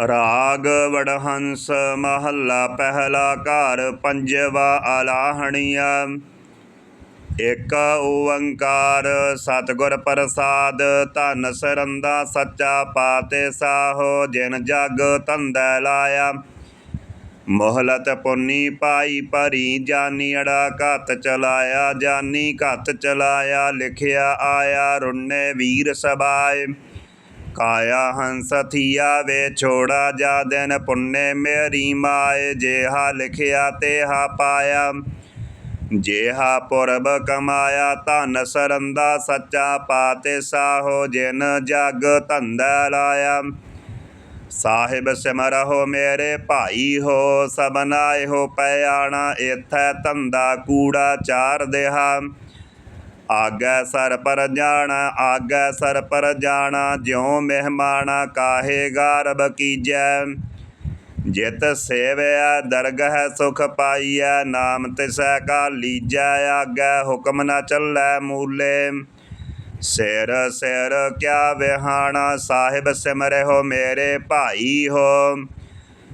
ਰਾਗ ਵਡਹੰਸ ਮਹੱਲਾ ਪਹਿਲਾ ਘਰ ਪੰਜਵਾ ਆਲਾਹਣੀਆ ਇਕ ਓੰਕਾਰ ਸਤਿਗੁਰ ਪ੍ਰਸਾਦ, ਧੰਨ ਸਰੰਦਾ ਸੱਚਾ ਪਾਤੇ ਸਾਹੋ ਜਿਨ ਜਗ ਧੰਦਾ ਲਾਇਆ। ਮੋਹਲਤ ਪੁੰਨੀ ਪਾਈ ਭਰੀ ਜਾਨੀ ਅੜਾ ਘਤ ਚਲਾਇਆ, ਜਾਨੀ ਘਤ ਚਲਾਇਆ, ਲਿਖਿਆ ਆਇਆ ਰੁੰਨੇ ਵੀਰ ਸਬਾਏ। ਕਾਇਆ ਹੰਸ ਥੀਆ ਵੇ ਛੋੜਾ ਜਾ ਦਿਨ ਪੁੰਨੇ ਮੇਰੀ ਮਾਏ, ਜੇਹਾ ਲਿਖਿਆ ਤੇਹਾ ਪਾਇਆ। ਜੇਹਾ ਪੁਰਬ ਕਮਾਇਆ ਧਨ ਸਰੰਦਾ ਸੱਚਾ ਪਾਤੇ ਸਾਹੋ, ਜਿਨ ਜਗ ਧੰਦਾ ਲਾਇਆ। ਸਾਹਿਬ ਸਿਮਰਹੁ ਮੇਰੇ ਭਾਈ ਹੋ ਸਬਨਾਏ ਹੋ ਪਿਆਣਾ ਇਥੈ ਧੰਦਾ ਕੂੜਾ ਚਾਰ ਦੇਹਾ। ਆਗੈ ਸਰ ਪਰ ਜਾਣਾ, ਆਗੈ ਸਰ ਪਰ ਜਾਣਾ, ਜਿਉ ਮਹਿਮਾਨਾ ਕਾਹੇ ਗਾਰਬ ਕੀਜੈ? ਜਿਤ ਸੇਵਿਆ ਦਰਗਹ ਸੁਖ ਪਾਈਐ, ਨਾਮ ਤਿਸੈ ਕਾ ਲੀਜੈ ਆਗੈ ਹੁਕਮ ਨਾ ਚੱਲੈ ਮੂਲੇ। ਸਿਰ ਸਿਰ ਕਿਆ ਵਿਹਾਣਾ, ਸਾਹਿਬ ਸਿਮਰਿਓ ਮੇਰੇ ਭਾਈ ਹੋ।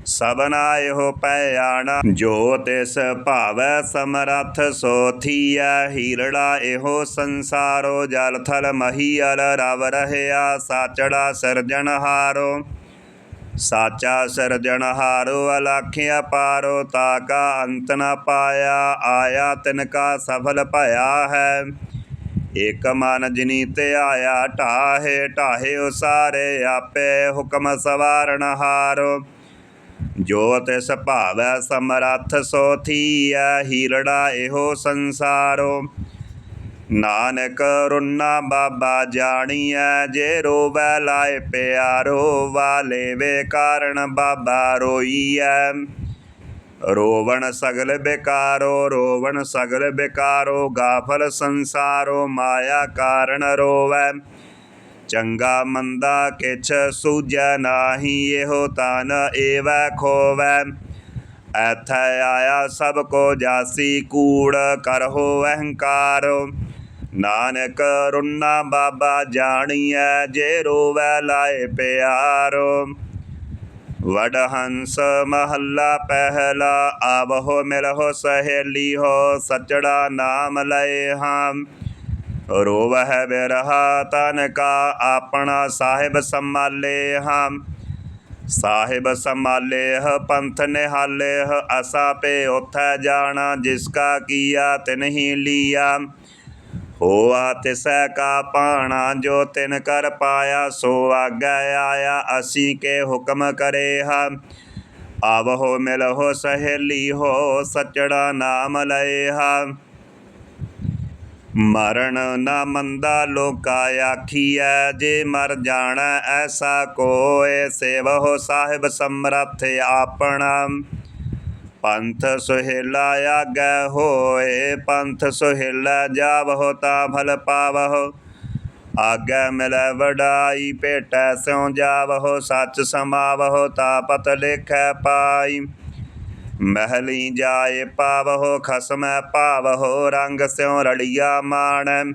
ਸਭਨਾ ਇਹੋ ਪਿਆਣਾ ਜੋ ਤਿਸ ਭਾਵੈ ਸਮਰੱਥ, ਸੋ ਥੀਐ ਹੀਰੜਾ। ਇਹੋ ਸੰਸਾਰੋ ਜਲ ਥਲ ਮਹੀਅਲ ਰਵ ਰਹਿਆ ਸਾਚੜਾ ਸਿਰਜਣਹਾਰੋ ਸਾਚਾ ਸਿਰਜਣਹਾਰੋ ਅਲਖਿਆ ਪਾਰੋ ਤਾਕਾ ਅੰਤ ਨ ਪਾਇਆ, ਆਇਆ ਤਿਨ ਕਾ ਸਫਲ ਭਇਆ ਹੈ। ਇਕ ਮਨ ਜਿਨੀ ਤੇ ਆਇਆ, ਢਾਹੇ ਢਾਹੇ ਉਸਾਰੇ, ਆਪੇ ਹੁਕਮ ਸਵਾਰਨ ਹਾਰੋ। ਜੋ ਤਿਸ ਭਾਵੈ ਸਮਰੱਥ ਸੋ ਥੀਐ ਹੀਰੜਾ ਇਹੋ ਸੰਸਾਰੋ। ਨਾਨਕ ਰੁਨਾ ਬਾਬਾ ਜਾਣੀਐ, ਜੇ ਰੋਵੈ ਲਾਏ ਪਿਆਰੋ, ਵਾਲੇ ਵੇ ਕਾਰਣ ਬਾਬਾ ਰੋਈਐ। ਰੋਵਣ ਸਗਲ ਬੇਕਾਰੋ, ਰੋਵਣ ਸਗਲ ਬੇਕਾਰੋ, ਗਾਫਲ ਸੰਸਾਰੋ, ਮਾਇਆ ਕਾਰਣ ਰੋਵੈ। ਚੰਗਾ ਮੰਦਾ ਕਿਛ ਸੂਝੈ ਨਾਹੀ, ਇਹੋ ਤਨ ਏਵੈ ਖੋਵੈ। ਐਥੈ ਆਇਆ ਸਭ ਕੋ ਜਾਸੀ ਕੂੜ ਕਰਹੁ ਅਹੰਕਾਰ ਨਾਨਕ ਰੁਨਾ ਬਾਬਾ ਜਾਣੀਐ, ਜੇ ਰੋਵੈ ਲਾਏ ਪਿਆਰੋ। ਵਡ ਹੰਸ ਮਹੱਲਾ ਪਹਿਲਾ, ਆਵਹੁ ਮਿਲਹੁ ਸਹੇਲੀ ਹੋ, ਸਚੜਾ ਨਾਮ ਲਏ ਹਾਂ। ਰੋਵਹਿ ਬਿਰਹਾ ਤਨ ਕਾ ਆਪਣਾ ਸਾਹਿਬ ਸੰਭਾਲੇ ਹਾਂ ਸਾਹਿਬ ਸੰਮਾਲੇਹ ਪੰਥ ਨਿਹਾਲੇਹ ਅਸਾ ਪੇ ਉਥੈ ਜਾਣਾ, ਜਿਸ ਕਾ ਕੀਆ ਤਿਨਹੀ ਲੀਆ। ਹੋਆ ਤਿਸੈ ਕਾ ਪਾਣਾ ਜੋ ਤਿਨ ਕਰ ਪਾਇਆ, ਸੋ ਆਗੈ ਆਇਆ, ਅਸੀਂ ਕੇ ਹੁਕਮ ਕਰੇ ਹਾ ਆਵਹੁ ਮਿਲਹੁ ਸਹੇਲੀ ਹੋ, ਸਚੜਾ ਨਾਮ ਲਏ ਹਾ ਮਰਨ ਨਾ ਮੰਦਾ ਲੋਕਾ ਆਖੀਐ, ਜੇ ਮਰ ਜਾਣਾ ਐਸਾ ਕੋਏ ਸੇਵਹੁ ਸਾਹਿਬ ਸਮਰੱਥ ਆਪਣਾ। ਪੰਥ ਸੁਹੇਲਾ ਆਗੈ ਹੋਏ ਪੰਥ ਸੁਹੇਲਾ ਜਾਵਹੁ ਤਾ ਫਲ ਪਾਵਹੁ। ਆਗੈ ਮਿਲੈ ਵਡਾਈ, ਭੇਟੈ ਸਿਉ ਜਾਵਹੁ, ਸੱਚ ਸਮਾਵਹੁ ਤਾ ਪਤ ਲੇਖੈ ਪਾਈ। ਮਹਿਲੀ ਜਾਏ ਪਾਵਹੁ, ਖਸਮੈ ਪਾਵਹੁ, ਰੰਗ ਸਿਉ ਰੜੀਆ ਮਾਣ।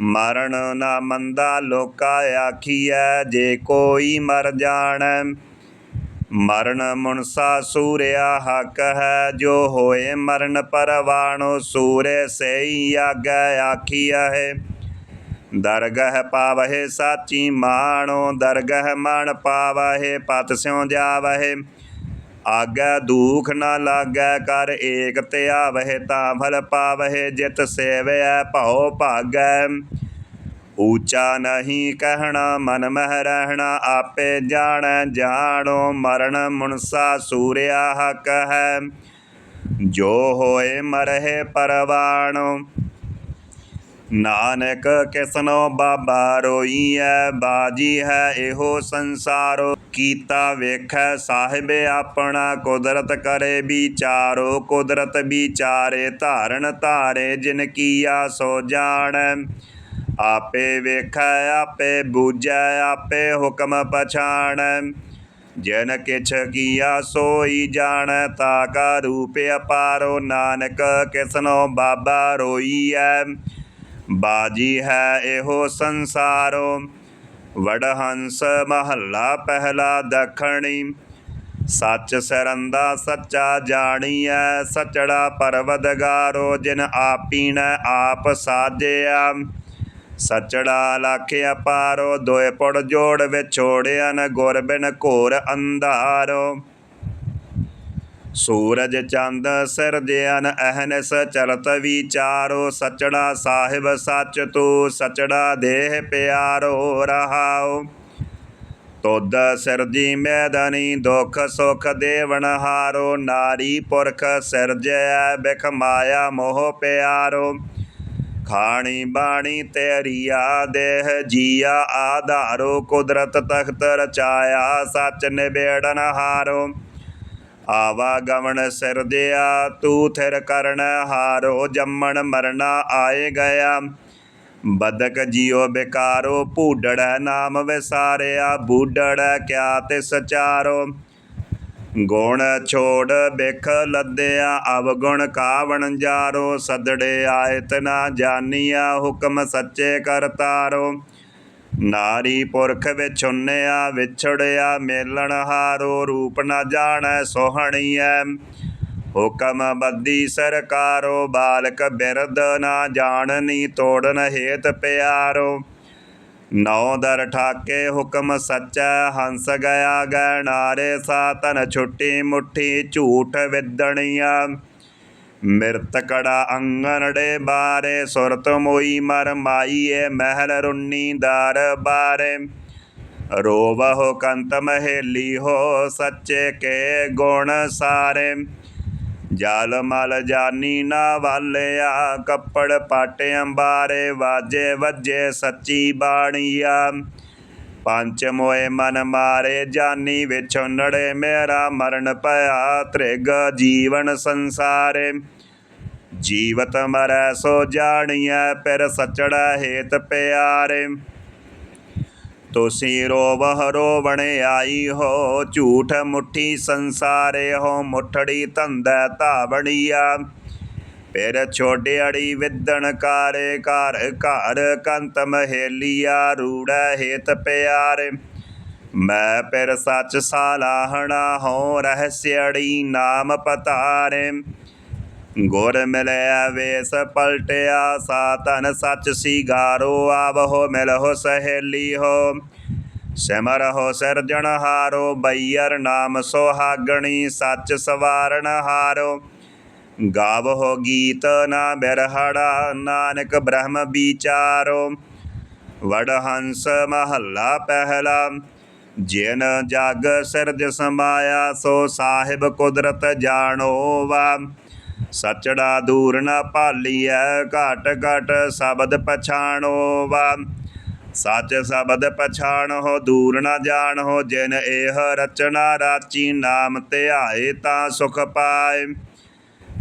ਮਰਨ ਨਾ ਮੰਦਾ ਲੋਕਾ ਆਖੀਐ, ਜੇ ਕੋਈ ਮਰ ਜਾਣ। ਮਰਨ ਮੁਨਸਾ ਸੂਰਿਆ ਹੱਕ ਹੈ, ਜੋ ਹੋਏ ਮਰਨ ਪਰਵਾਣੋ, ਸੂਰੇ ਸਈ ਆਗੈ ਆਖੀਆ ਹੈ। ਦਰਗਹ ਪਾਵਹਿ ਸਾਚੀ ਮਾਣੋ, ਦਰਗਹ ਮਣ ਪਾਵਹਿ, ਪਤ ਸਿਉ ਜਾਵਹਿ। ਆਗੈ ਦੂਖ ਨਾ ਲਾਗੈ, ਕਰ ਏਕ ਧਿਆਵਹਿ ਤਾਂ ਫਲ ਪਾਵਹਿ, ਜਿਤ ਸੇਵਿਐ ਭਉ ਭਾਗੈ। ਊਚਾ ਨਹੀਂ ਕਹਿਣਾ ਮਨ ਮਹਿ ਰਹਿਣਾ, ਆਪੇ ਜਾਣੈ ਜਾਣੋ ਮਰਨ ਮੁਨਸਾ ਸੂਰਿਆ ਹਕ ਹੈ। ਜੋ ਹੋਏ ਮਰਹਿ ਪਰਵਾਣੋ ਨਾਨਕ ਕਿਸਨੋ ਬਾਬਾ ਰੋਈਐ, ਬਾਜੀ ਹੈ ਇਹੋ ਸੰਸਾਰੋ। ਕੀਤਾ ਵੇਖੈ ਸਾਹਿਬ ਆਪਣਾ, ਕੁਦਰਤ ਕਰੇ ਵਿਚਾਰੋ, ਕੁਦਰਤ ਵਿਚਾਰੇ ਧਾਰਨ ਧਾਰੇ, ਜਿਨ ਕੀਆ ਸੋ ਜਾਣੈ। ਆਪੇ ਵੇਖੈ, ਆਪੇ ਬੂਝੈ, ਆਪੇ ਹੁਕਮ ਪਛਾਣੈ। ਜਿਨ ਕਿਛ ਕੀਆ ਸੋਈ ਜਾਣੈ, ਤਾ ਕਾ ਰੂਪ ਅਪਾਰੋ। ਨਾਨਕ ਕਿਸਨੋ ਬਾਬਾ ਰੋਈਐ ਬਾਜੀ ਹੈ ਇਹੋ ਸੰਸਾਰੋ। ਵਡਹੰਸ ਮਹੱਲਾ ਪਹਿਲਾ ਦਖਣੀ। ਸੱਚ ਸਰੰਦਾ ਸੱਚਾ ਜਾਣੀਐ, ਸਚੜਾ ਪਰਵਦਗਾਰੋ, ਜਿਨ ਆਪੀਨੈ ਆਪ ਸਾਜਿਆ। ਸਚੜਾ ਲਖ ਅਪਾਰੋ ਦੋਏ ਪੁੜ ਜੋੜ ਵਿਛੋੜਿਆ ਨ ਗੁਰ ਬਿਨ ਘੋਰ ਅੰਧਾਰੋ। ਸੂਰਜ ਚੰਦ ਸਿਰਜਿਆਨ ਅਹਨਸ ਚਲਤ ਵਿਚਾਰੋ, ਸਚੜਾ ਸਾਹਿਬ ਸੱਚ ਤੂ, ਸਚੜਾ ਦੇਹ ਪਿਆਰੋ ਰਹਾਓ ਤੁਧ ਸਿਰਜੀ ਮੈਦਨੀ ਦੁਖ ਸੁਖ ਦੇਵਨ ਹਾਰੋ, ਨਾਰੀ ਪੁਰਖ ਸਿਰਜਿਆ ਬਿਖ ਮਾਇਆ ਮੋਹ ਪਿਆਰੋ। ਖਾਣੀ ਬਾਣੀ ਤੇਰੀਆ ਦੇਹ ਜੀਆ ਆਧਾਰੋ, ਕੁਦਰਤ ਤਖਤ ਰਚਾਇਆ ਸੱਚ ਨਿਬੇੜਨ ਹਾਰੋ। ਆਵਾ ਗਮਨ ਸਿਰਦਿਆ ਤੂ ਥਿਰ ਕਰਨ ਹਾਰੋ ਜੰਮਣ ਮਰਨਾ ਆਏ ਗਿਆ। ਬਦਕ ਜਿਉ ਬਿਕਾਰੋ, ਭੂਡੜੈ ਨਾਮ ਵਿਸਾਰਿਆ, ਬੂਡੜੈ ਕਿਆ ਤੇ ਸਚਾਰੋ ਗੁਣ ਛੋੜ ਬਿਖ ਲੱਦਿਆ, ਅਵਗੁਣ ਕਾਵਣ ਜਾਰੋ। ਸਦੜੇ ਆਇਤ ਨਾ ਜਾਨੀਆ, ਹੁਕਮ ਸੱਚੇ ਕਰਤਾਰੋ। ਨਾਰੀ ਪੁਰਖ ਵਿਛੁੰਨਿਆ ਵਿਛੜਿਆ, ਮੇਲਣ ਹਾਰੋ, ਰੂਪ ਨਾ ਜਾਣੈ, ਸੋਹਣੀਐ। ਹੁਕਮ ਬੱਦੀ ਸਰਕਾਰੋ, ਬਾਲਕ ਬਿਰਦ ਨਾ ਜਾਣਨੀ, ਤੋੜਨ ਹੇਤ ਪਿਆਰੋ। ਨੌ ਦਰ ਠਾਕੇ ਹੁਕਮ ਸੱਚੈ, ਹੰਸ ਗਿਆ ਗੈਣਾਰੇ ਸਾਤਨ ਛੁੱਟੀ ਮੁੱਠੀ ਝੂਠ ਵਿਦਣੀਆਂ ਮਿਰਤ ਕੜਾ ਅੰਗਨੜੇ ਬਾਰੇ ਸੁਰਤ ਮੋਈ ਮਰ ਮਾਈਏ ਮਹਿਲ ਰੁੰਨੀ ਦਰ ਬਾਰੇ ਰੋਵਹੁ ਕੰਤ ਮਹੇਲੀ ਹੋ ਸੱਚੇ ਕੇ ਗੁਣ ਸਾਰੇ ਜਲ ਮਲ ਜਾਨੀ ਨਾ ਵਾਲਿਆ ਕੱਪੜ ਪਟ ਅੰਬਾਰੇ ਵਾਜੇ ਵੱਜੇ ਸੱਚੀ ਬਾਣੀਆ ਪੰਜ ਮੋਏ ਮਨ ਮਾਰੇ ਜਾਨੀ ਵਿਛੋ ਮੇਰਾ ਮਰਨ ਪਿਆ, ਤ੍ਰਿਗ ਜੀਵਨ ਸੰਸਾਰੇ। ਜੀਵਤ ਮਰੈ ਸੋ ਜਾਣੀਐ, ਫਿਰ ਸਚੜਾ ਹੇਤ ਪਿਆਰੇ। ਤੁਸੀਂ ਰੋਵਹ ਰੋਵਣੇ ਆਈ ਹੋ, ਝੂਠ ਮੁੱਠੀ ਸੰਸਾਰੇ ਹੋ, ਮੁੱਠੜੀ ਧੰਦਾ ਧਾਵਣੀਆ। ਫਿਰ ਛੋਡਿਆੜੀ ਵਿਦਣ ਕਾਰੇ ਘਰ ਘਰ ਕੰਤ ਮਹੇਲੀਆ ਰੂੜਾ ਹੇਤ ਪਿਆਰੇ। ਮੈਂ ਫਿਰ ਸੱਚ ਸਾਲਾਹਣਾ ਹੋ ਰਹਸਿਆੜੀ ਨਾਮ ਪਤਾਰੇ। ਗੁਰ ਮਿਲਿਆ ਵੇਸ ਪਲਟਿਆ ਸਾਤਨ ਸੱਚ ਸੀਗਾਰੋ, ਆਵਹੋ ਮਿਲਹੁ ਸਹੇਲੀ ਹੋ। ਸਿਮਰ ਹੋ ਸਿਰਜਣ ਹਾਰੋ ਬਈਰ ਨਾਮ ਸੁਹਾਗਣੀ, ਸੱਚ ਸਵਾਰਨ ਹਾਰੋ। ਗਾਵਹੁ ਗੀਤ ਨਾ ਬਿਰਹੜਾ, ਨਾਨਕ ਬ੍ਰਹਮ ਵਿਚਾਰੋ। ਵਡਹੰਸ ਮਹੱਲਾ ਪਹਿਲਾ, ਜਿਨ ਜਗ ਸਿਰਜ ਸਮਾਇਆ, ਸੋ ਸਾਹਿਬ ਕੁਦਰਤ ਜਾਣੋ ਵਾ ਸਚੜਾ ਦੂਰ ਨਾ ਭਾਲੀਐ, ਘਟ ਘਟ ਸ਼ਬਦ ਪਛਾਣੋ ਵਾ ਸੱਚ ਸ਼ਬਦ ਪਛਾਣ ਹੋ, ਦੂਰ ਨਾ ਹੋ, ਜਿਨ ਇਹ ਰਚਨਾ ਰਾਚੀ ਨਾਮ ਧਿਆਏ ਤਾਂ ਸੁਖ ਪਾਏ।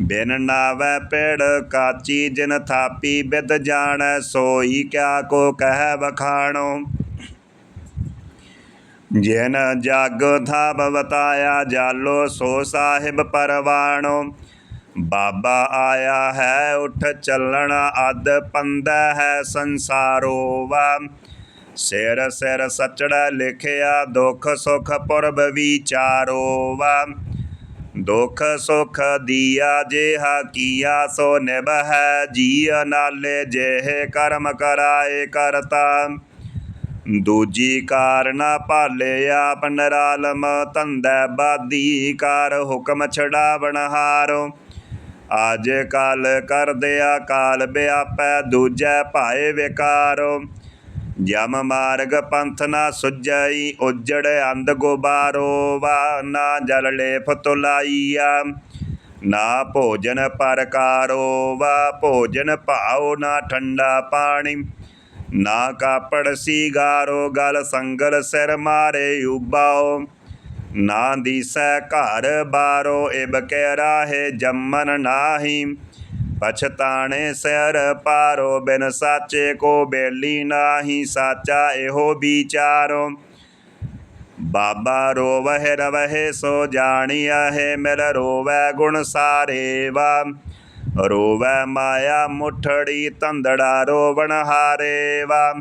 ਬਿਨ ਨਾਵੈ ਪੇੜ ਕਾਚੀ, ਜਿਨ ਥਾਪੀ ਬਿਦ ਜਾਣੈ, ਸੋਈ ਕਿਆ ਕੋ ਕਹਿ ਵਖਾਣੋ। ਜਿਨ ਜਗ ਥਾਪ ਬਤਾਇਆ ਜਾਲੋ ਸੋ ਸਾਹਿਬ ਪਰਵਾਣੋ। ਬਾਬਾ ਆਇਆ ਹੈ, ਉਠ ਚੱਲਣ ਅਦ ਪੰਦਾ ਹੈ ਸੰਸਾਰੋ ਵਾ। ਸਿਰ ਸਿਰ ਸਚੜਾ ਲਿਖਿਆ, ਦੁਖ ਸੁਖ ਪੁਰਬ ਵਿਚਾਰੋ ਵਾ। ਦੁਖ ਸੁਖ ਦੀਆ ਜਿਹਾ ਕੀਆ, ਸੋ ਨਿਭੈ ਜੀ ਨਾਲੇ, ਜਿਹੇ ਕਰਮ ਕਰਾਏ ਕਰਤਾ। ਦੂਜੀ ਕਾਰਨਾ ਭਾਲੇ ਆਪ ਨਰਾਲਮ, ਧੰਦਾ ਬਾਦੀ ਕਰ ਹੁਕਮ ਛਡਾਵਣ ਹਾਰੋ। ਅੱਜ ਕਾਲ ਕਰਦਿਆ ਕਾਲ ਬਿਆਪੈ, ਦੂਜੈ ਭਾਏ ਵਿਕਾਰੋ। ਜਮ ਮਾਰਗ ਪੰਥ ਨਾ ਸੁਜਈ ਉਜੜ ਅੰਧ ਗੁਬਾਰੋ, ਵਾ ਨਾ ਜਲ ਲੇਫ ਤੁਲਾਈਆ। ਨਾ ਭੋਜਨ ਪਰਕਾਰੋ, ਵਾ ਭੋਜਨ ਭਾਉ ਨਾ ਠੰਡਾ ਪਾਣੀ। ਨਾ ਕਾਪੜ ਸੀਗਾਰੋ, ਗਲ ਸੰਗਲ ਸਿਰ ਮਾਰੇ ਉਬਾਓ। ਨਾ ਦੀਸੈ ਘਰ ਬਾਰੋ ਇਬ ਕੇ ਰਾਹੇ ਜੰਮਨ ਨਾਹੀ। ਪਛਤਾਣੇ ਸਿਰ ਪਾਰੋ, ਬਿਨ ਸਾਚੇ ਕੋ ਬੇਲੀ ਨਾਹੀ, ਸਾਚਾ ਇਹੋ ਵਿਚਾਰੋ। ਬਾਬਾ ਰੋਵਹਿ ਰਵਹਿ ਸੋ ਜਾਣੀਆ ਹੈ ਮਿਲ ਰੋਵੈ ਗੁਣ ਸਾਰੇ ਵਾ ਰੋਵੈ ਮਾਇਆ ਮੁਠੜੀ, ਤੰਦੜਾ ਰੋਵਣ ਹਾਰੇ ਵਾ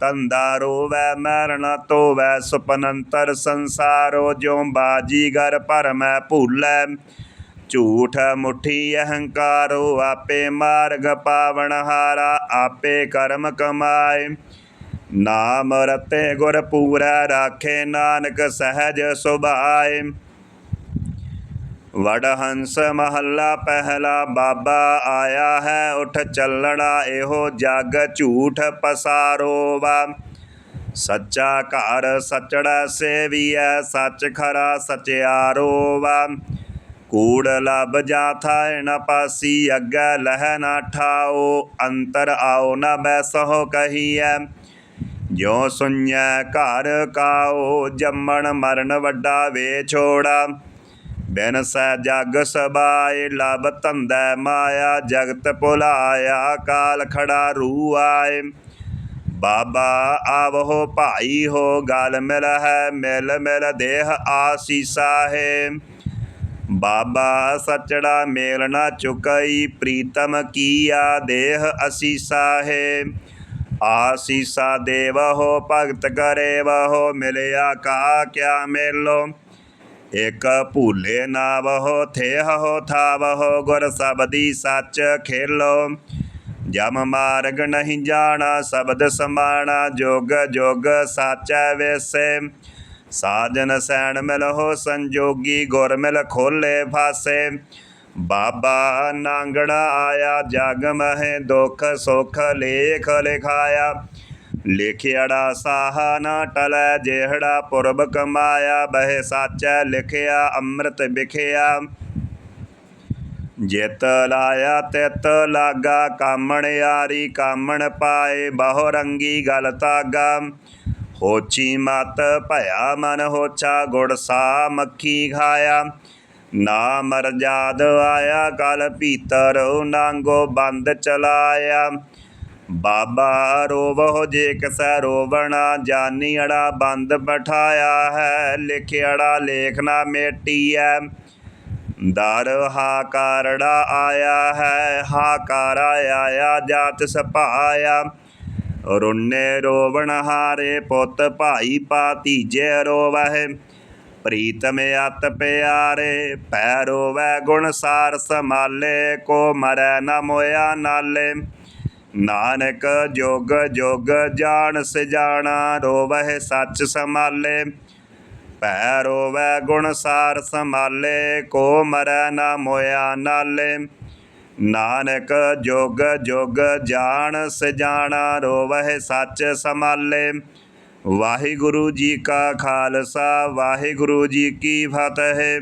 ਤੰਦਾ ਰੋਵੈ ਮਰਨ ਤੋਵੈ ਸੁਪਨੰਤਰ ਸੰਸਾਰੋ, ਜਿਉ ਬਾਜੀਗਰ ਭਰਮੈ ਭੂਲੈ। ਝੂਠ ਮੁਠੀ ਅਹੰਕਾਰੋ, ਆਪੇ ਮਾਰਗ ਪਾਵਨ ਹਾਰਾ, ਆਪੇ ਕਰਮ ਕਮਾਏ। ਨਾਮ ਰਤੇ ਗੁਰ ਪੂਰੈ, ਰਾਖੇ ਨਾਨਕ ਸਹਿਜ ਸੁਭਾਏ। ਵਡ ਹੰਸ ਮਹੱਲਾ ਪਹਿਲਾ, ਬਾਬਾ ਆਇਆ ਹੈ ਉਠ ਚੱਲਣਾ, ਇਹੋ ਜਗ ਝੂਠ ਪਸਾਰੋ ਵਾ ਸੱਚਾ ਘਰ ਸਚੜਾ ਸੇਵੀਐ, ਸੱਚ ਖਰਾ ਸਚਿਆਰੋ ਵਾ ਕੂੜ ਲਬ ਜਾਥਾ ਨ ਪਾਸੀ, ਅੱਗੇ ਲਹਿ ਨਾ ਠਾਓ, ਅੰਤਰ ਆਓ ਨ ਬੈਸਹੁ ਕਹੀਐ। ਜੋ ਸੁਣਿਐ ਘਰ ਕਾਓ, ਜੰਮਣ ਮਰਨ ਵੱਡਾ ਵੇ ਛੋੜਾ। ਬਿਨ ਸੈ ਜਗ ਸਬਾਏ ਲਬ ਧੰਦੈ ਮਾਇਆ, ਜਗਤ ਭੁਲਾਇਆ, ਕਾਲ ਖੜਾ ਰੂ ਆਏ ਬਾਬਾ ਆਵੋ ਭਾਈ ਹੋ, ਗਲ ਮਿਲ ਹੈ ਮਿਲ ਮਿਲ ਦੇਹ ਆਸੀਸਾ ਹੈ ਬਾਬਾ ਸਚੜਾ ਮੇਲ ਨਾ ਚੁਕਈ, ਪ੍ਰੀਤਮ ਕੀਆ ਦੇਹ ਅਸੀਸਾ ਹੈ। ਆਸੀਸਾ ਦੇਵਹੁ, ਭਗਤ ਕਰੇ ਵਹੁ ਮਿਲਿਆ ਕਾ ਕਿਆ ਮੇਲੋ। ਇਕ ਭੂਲੇ ਨਾ ਵਹੁ ਥੇਹੋ ਥਾਵਹੁ, ਗੁਰ ਸਬਦੀ ਸੱਚ ਖੇਲੋ। ਜਮ ਮਾਰਗ ਨਹੀਂ ਜਾਣਾ, ਸ਼ਬਦ ਸਮਾਣਾ, ਜੋਗ ਜੋਗ ਸਾਚੈ ਵੇਸੇ। ਸਾਜਨ ਸੈਣ ਮਿਲਹੁ ਸੰਜੋਗੀ, ਗੁਰ ਮਿਲ ਖੋਲੇ ਫਾਸੇ। ਬਾਬਾ ਨਾਂਗੜਾ ਆਇਆ, ਜਗ ਮਹਿ ਦੁਖ ਸੁਖ ਲੇਖ ਲਿਖਾਇਆ। ਲਿਖਿਆੜਾ ਸਾਹਾ ਨਾ ਟਲੈ, ਜਿਹੜਾ ਪੁਰਬ ਕਮਾਇਆ, ਬਹਿ ਸਾਚੈ ਲਿਖਿਆ, ਅੰਮ੍ਰਿਤ ਵਿਖਿਆ। ਜਿਤ ਲਾਇਆ, ਤਿਤ ਲਾਗਾ, ਕਾਮਣ ਯਾਰੀ, ਕਾਮਣ ਪਾਏ, ਬਹੁ ਰੰਗੀ ਗਲ ਤਾਗਾ। ਹੋਚੀ ਮਤ ਭਇਆ ਮਨ ਹੋਚਾ, ਗੁੜ ਸਾ ਮੱਖੀ ਖਾਇਆ। ਨਾ ਮਰਜਾਦ ਆਇਆ, ਕਲ ਭੀਤਰ ਨਾਂਗੋ ਬੰਦ ਚਲਾਇਆ। ਬਾਬਾ ਰੋਵਹੁ ਜੇ ਕਸੈ ਰੋਵਣਾ, ਜਾਨੀ ਅੜਾ ਬੰਦ ਬਿਠਾਇਆ ਹੈ। ਲਿਖਿਆੜਾ ਲੇਖ ਨਾ ਹੈ ਦਰ ਹਾਕਾਰੜਾ ਆਇਆ ਹੈ ਹਾਕਾਰਾ ਆਇਆ, ਜਾਤ ਸਪਾਇਆ ਰੁੰਨੇ ਰੋਵਣ ਹਾਰੇ ਪੁੱਤ ਭਾਈ ਪਾਤੀਜੇ ਰੋਵਹਿ। ਪ੍ਰੀਤਮ ਅਤ ਪਿਆਰੇ, ਪੈ ਰੋਵੈ ਗੁਣ ਸਾਰ ਸਮਾਲੇ ਕੋ ਮਰੈ ਨ ਮੋਇਆ ਨਾਲੇ। ਨਾਨਕ ਜੋਗ ਜੋਗ ਜਾਣ ਸਜਾਣਾ, ਰੋਵਹਿ ਸੱਚ ਸਮਾਲੇ ਪੈ ਰੋਵੈ ਗੁਣ ਸਾਰ ਸਮਾਲੇ ਕੋ ਮਰੈ ਨ ਮੋਇਆ ਨਾਲੇ। ਨਾਨਕ ਜੋਗ ਜੋਗ ਜਾਣ ਸਜਾਣਾ ਰੋਵਹਿ ਸੱਚ ਸਮਾਲੇ ਵਾਹਿਗੁਰੂ ਜੀ ਕਾ ਖਾਲਸਾ, ਵਾਹਿਗੁਰੂ ਜੀ ਕੀ ਫਤਿਹ।